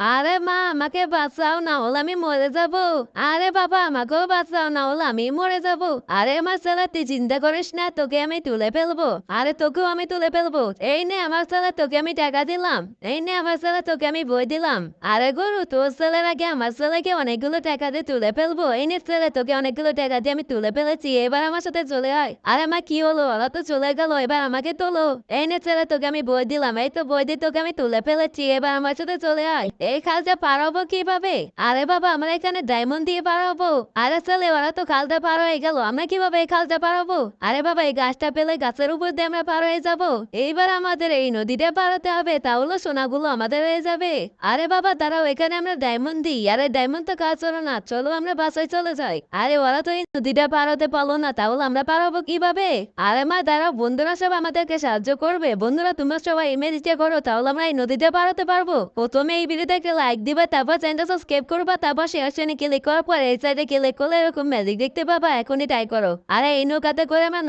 আরে মা, আমাকে বাঁচাও না হলে আমি মরে যাব। আরে বাবা, আমাকেও বাঁচাও না হলে আমি মরে যাব। আরে আমার ছেলে, তুই চিন্তা করিস না, তোকে আমি তুলে ফেলব। আরে তোকেও আমি তুলে ফেলব। এই নে আমার ছেলে, তোকে আমি টাকা দিলাম। এই নে আমার ছেলে, তোকে আমি বই দিলাম। আরে গরু, তোর ছেলের আগে আমার ছেলেকে অনেকগুলো টাকা দিয়ে তুলে ফেলব। এই নে ছেলে, তোকে অনেকগুলো টাকা দিয়ে আমি তুলে ফেলেছি। এবার আমার সাথে চলে আয়। আরে আমার কি হলো? ওরা তো চলে গেল, এবার আমাকে তোলো। এই নে ছেলে, তোকে আমি বই দিলাম। এই তো বই দিয়ে তোকে আমি তুলে ফেলেছি। এবার আমার সাথে চলে আয়। এই খালটা পারাবো কীভাবে? আরে বাবা, আমরা এখানে ডায়মন্ড দিয়ে পারাবো আরে ছেলে, ওরা তো খালটা পার হয়ে গেল, আমরা কীভাবে এই খালটা পারাবো আরে বাবা, এই গাছটা পেলে গাছের উপর দিয়ে আমরা পার হয়ে যাব। এইবার আমাদের এই নদীটা পারাতে হবে, তাহলে সোনাগুলো আমাদের হয়ে যাবে। আরে বাবা, দাঁড়াও, এখানে আমরা ডায়মন্ড দিই। আরে ডায়মন্ড তো কাজ চলো না, চলো আমরা বাসায় চলে যাই। আরে ওরা তো এই নদীটা পারাতে পারল না, তাহলে আমরা পার পারাবো কীভাবে? আরে মা, দাঁড়াও, বন্ধুরা সব আমাদেরকে সাহায্য করবে। বন্ধুরা, তোমরা সবাই ইমেজিটা করো, তাহলে আমরা এই নদীটা পারাতে পারব। প্রথমে এই ভিডিওটাকে লাইক দিবা তারপর চ্যানেলটা সাবস্ক্রাইব করবা তারপর শেয়ার চ্যানেলে ক্লিক করার পর, এই সাইডে ক্লিক করলে এরকম ম্যাজিক দেখতে পাবা, এখনই ট্রাই করো। আর, এই নৌকাতে করে আমরা